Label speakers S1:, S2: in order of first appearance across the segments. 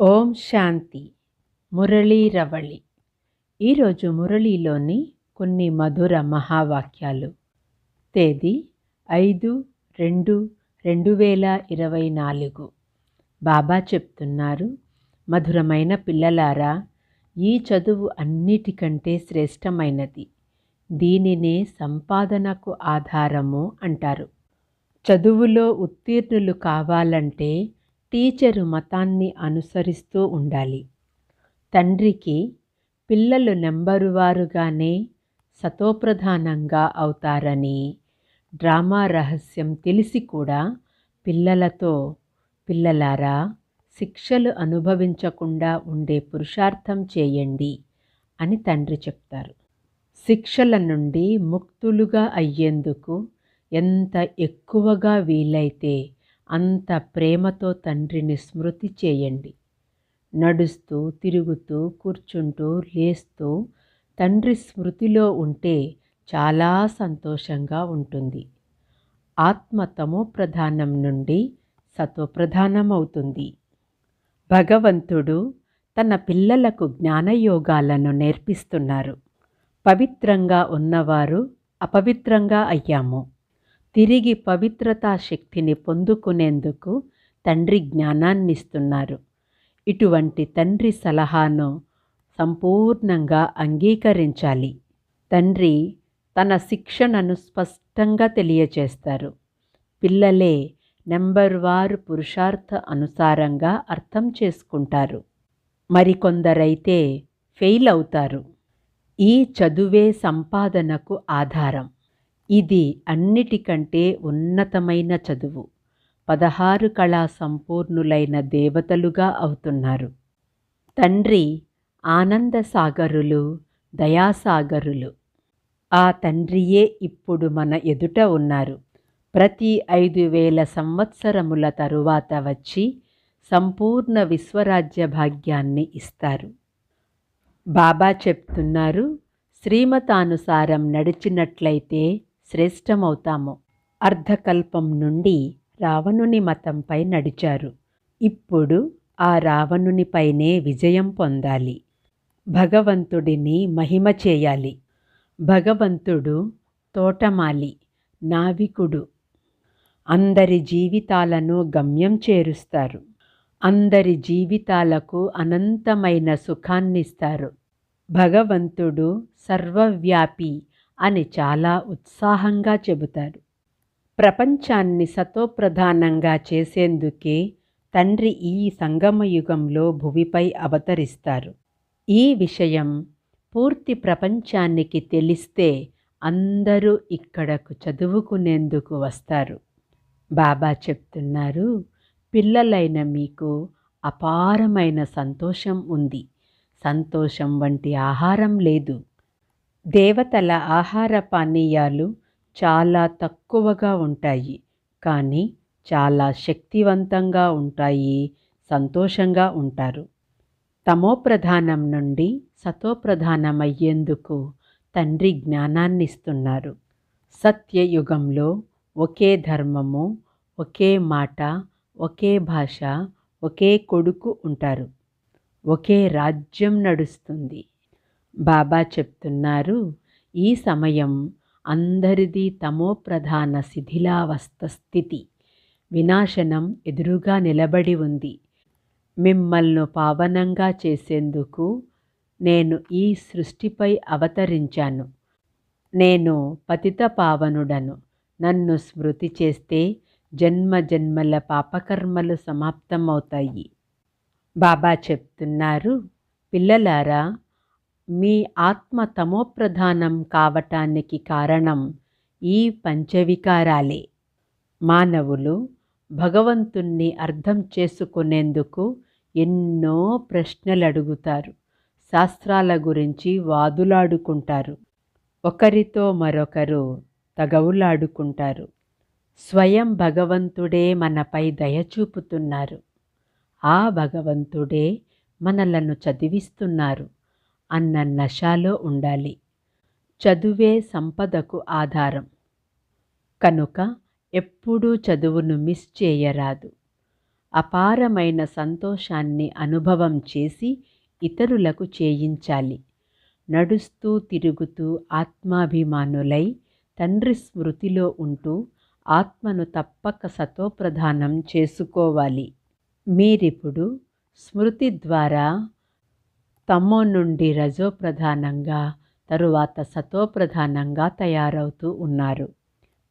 S1: ఓం శాంతి. మురళీ రవళి. ఈరోజు మురళీలోని కొన్ని మధుర మహావాక్యాలు. తేదీ ఐదు రెండు రెండు వేల ఇరవై నాలుగు. బాబా చెప్తున్నారు మధురమైన పిల్లలారా ఈ చదువు అన్నిటికంటే శ్రేష్టమైనది. దీనినే సంపాదనకు ఆధారము అంటారు. చదువులో ఉత్తీర్ణులు కావాలంటే టీచరు మతాన్ని అనుసరిస్తూ ఉండాలి. తండ్రికి పిల్లలు నెంబరు వారుగానే సతోప్రధానంగా అవుతారని డ్రామా రహస్యం తెలిసి కూడా పిల్లలతో పిల్లలారా శిక్షలు అనుభవించకుండా ఉండే పురుషార్థం చేయండి అని తండ్రి చెప్తారు. శిక్షల నుండి ముక్తులుగా అయ్యేందుకు ఎంత ఎక్కువగా వీలైతే అంత ప్రేమతో తండ్రిని స్మృతి చేయండి. నడుస్తూ తిరుగుతూ కూర్చుంటూ లేస్తూ తండ్రి స్మృతిలో ఉంటే చాలా సంతోషంగా ఉంటుంది. ఆత్మ తమో ప్రధానం నుండి సత్వప్రధానమవుతుంది అవుతుంది భగవంతుడు తన పిల్లలకు జ్ఞానయోగాలను నేర్పిస్తున్నారు. పవిత్రంగా ఉన్నవారు అపవిత్రంగా అయ్యాము. తిరిగి పవిత్రతా శక్తిని పొందుకునేందుకు తండ్రి జ్ఞానాన్నిస్తున్నారు. ఇటువంటి తండ్రి సలహాను సంపూర్ణంగా అంగీకరించాలి. తండ్రి తన శిక్షణను స్పష్టంగా తెలియచేస్తారు పిల్లలే నెంబర్ వారు పురుషార్థ అనుసారంగా అర్థం చేసుకుంటారు. మరికొందరైతే ఫెయిల్ అవుతారు ఈ చదువే సంపాదనకు ఆధారం. ఇది అన్నిటికంటే ఉన్నతమైన చదువు. పదహారు కళా సంపూర్ణులైన దేవతలుగా అవుతున్నారు. తండ్రి ఆనందసాగరులు దయాసాగరులు. ఆ తండ్రియే ఇప్పుడు మన ఎదుట ఉన్నారు. ప్రతి ఐదు వేల సంవత్సరముల తరువాత వచ్చి సంపూర్ణ విశ్వరాజ్య భాగ్యాన్ని ఇస్తారు. బాబా చెప్తున్నారు శ్రీమతానుసారం నడిచినట్లయితే శ్రేష్టమవుతాము. అర్ధకల్పం నుండి రావణుని మతంపై నడిచారు. ఇప్పుడు ఆ రావణునిపైనే విజయం పొందాలి. భగవంతుడిని మహిమ చేయాలి. భగవంతుడు తోటమాలి నావికుడు. అందరి జీవితాలను గమ్యం చేరుస్తారు. అందరి జీవితాలకు అనంతమైన సుఖాన్నిస్తారు. భగవంతుడు సర్వవ్యాపి అని చాలా ఉత్సాహంగా చెబుతారు ప్రపంచాన్ని సతోప్రధానంగా చేసేందుకే తండ్రి ఈ సంగమయుగంలో భువిపై అవతరిస్తారు. ఈ విషయం పూర్తి ప్రపంచానికి తెలిస్తే అందరూ ఇక్కడకు చదువుకునేందుకు వస్తారు. బాబా చెప్తున్నారు పిల్లలైన మీకు అపారమైన సంతోషం ఉంది. సంతోషం వంటి ఆహారం లేదు. దేవతల ఆహార పానీయాలు చాలా తక్కువగా ఉంటాయి. కానీ చాలా శక్తివంతంగా ఉంటాయి. సంతోషంగా ఉంటారు. తమోప్రధానం నుండి సతోప్రధానమయ్యేందుకు తండ్రి జ్ఞానాన్నిస్తున్నారు. సత్యయుగంలో ఒకే ధర్మము ఒకే మాట ఒకే భాష ఒకే కొడుకు ఉంటారు. ఒకే రాజ్యం నడుస్తుంది. బాబా చెప్తున్నారు ఈ సమయం అందరిది తమో ప్రధాన శిథిలావస్థ స్థితి. వినాశనం ఎదురుగా నిలబడి ఉంది. మిమ్మల్ని పావనంగా చేసేందుకు నేను ఈ సృష్టిపై అవతరించాను. నేను పతిత పావనుడను. నన్ను స్మృతి చేస్తే జన్మ జన్మల పాపకర్మలు సమాప్తమవుతాయి. బాబా చెప్తున్నారు పిల్లలారా మీ ఆత్మ తమోప్రధానం కావటానికి కారణం ఈ పంచవికారాలే. మానవులు భగవంతుణ్ణి అర్థం చేసుకునేందుకు ఎన్నో ప్రశ్నలు అడుగుతారు శాస్త్రాల గురించి వాదులాడుకుంటారు. ఒకరితో మరొకరు తగవులాడుకుంటారు. స్వయం భగవంతుడే మనపై దయ చూపుతున్నారు. ఆ భగవంతుడే మనలను చదివిస్తున్నారు. అన్న నషాలో ఉండాలి. చదువే సంపదకు ఆధారం. కనుక ఎప్పుడూ చదువును మిస్ చేయరాదు. అపారమైన సంతోషాన్ని అనుభవం చేసి ఇతరులకు చేయించాలి. నడుస్తూ తిరుగుతూ ఆత్మాభిమానులై తండ్రి స్మృతిలో ఉంటూ ఆత్మను తప్పక సతోప్రధానం చేసుకోవాలి. మీరిప్పుడు స్మృతి ద్వారా తమో నుండి రజో ప్రధానంగా తరువాత సతోప్రధానంగా తయారవుతూ ఉన్నారు.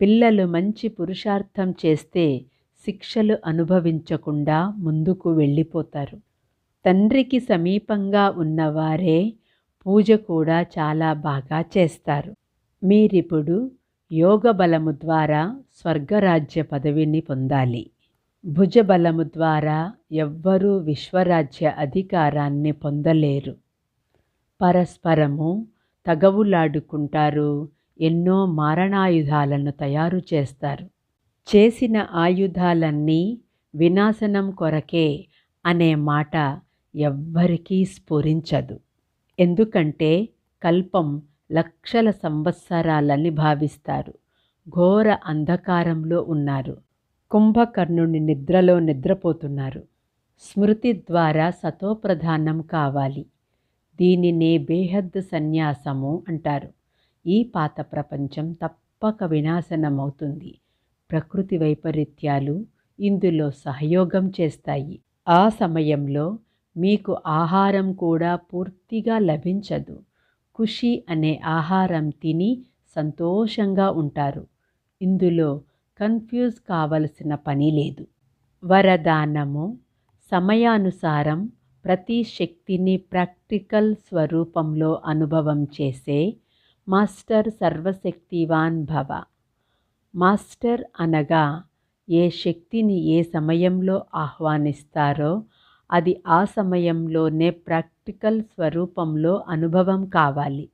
S1: పిల్లలు మంచి పురుషార్థం చేస్తే శిక్షలు అనుభవించకుండా ముందుకు వెళ్ళిపోతారు. తండ్రికి సమీపంగా ఉన్నవారే పూజ కూడా చాలా బాగా చేస్తారు. మీరిప్పుడు యోగ బలము ద్వారా స్వర్గరాజ్య పదవిని పొందాలి. భుజబలము ద్వారా ఎవ్వరూ విశ్వరాజ్య అధికారాన్ని పొందలేరు. పరస్పరము తగవులాడుకుంటారు ఎన్నో మారణాయుధాలను తయారు చేస్తారు. చేసిన ఆయుధాలన్నీ వినాశనం కొరకే అనే మాట ఎవ్వరికీ స్ఫురించదు. ఎందుకంటే కల్పం లక్షల సంవత్సరాలని భావిస్తారు. ఘోర అంధకారంలో ఉన్నారు. కుంభకర్ణుని నిద్రలో నిద్రపోతున్నారు. స్మృతి ద్వారా సతోప్రధానం కావాలి. దీనినే బేహద్ సన్యాసము అంటారు. ఈ పాత ప్రపంచం తప్పక వినాశనమవుతుంది. ప్రకృతి వైపరీత్యాలు ఇందులో సహయోగం చేస్తాయి. ఆ సమయంలో మీకు ఆహారం కూడా పూర్తిగా లభించదు. ఖుషి అనే ఆహారం తిని సంతోషంగా ఉంటారు. ఇందులో కన్ఫ్యూజ్ కావలసిన పని లేదు. వరదానము సమయానుసారం ప్రతి శక్తిని ప్రాక్టికల్ స్వరూపంలో అనుభవం చేసే మాస్టర్ సర్వశక్తివాన్ భవ. మాస్టర్ అనగా ఏ శక్తిని ఏ సమయంలో ఆహ్వానిస్తారో అది ఆ సమయంలోనే ప్రాక్టికల్ స్వరూపంలో అనుభవం కావాలి.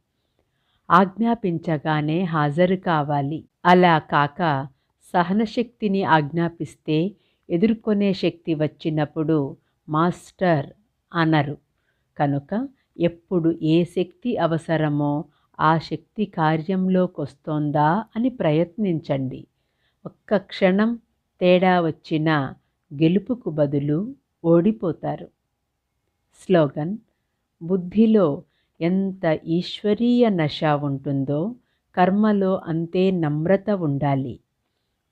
S1: ఆజ్ఞాపించగానే హాజరు కావాలి. అలా కాక సహనశక్తిని ఆజ్ఞాపిస్తే ఎదుర్కొనే శక్తి వచ్చినప్పుడు మాస్టర్ అనరు. కనుక ఎప్పుడు ఏ శక్తి అవసరమో ఆ శక్తి కార్యంలోకి వస్తోందా అని ప్రయత్నించండి. ఒక్క క్షణం తేడా వచ్చినా గెలుపుకు బదులు ఓడిపోతారు. స్లోగన్ బుద్ధిలో ఎంత ఈశ్వరీయ నశ ఉంటుందో కర్మలో అంతే నమ్రత ఉండాలి.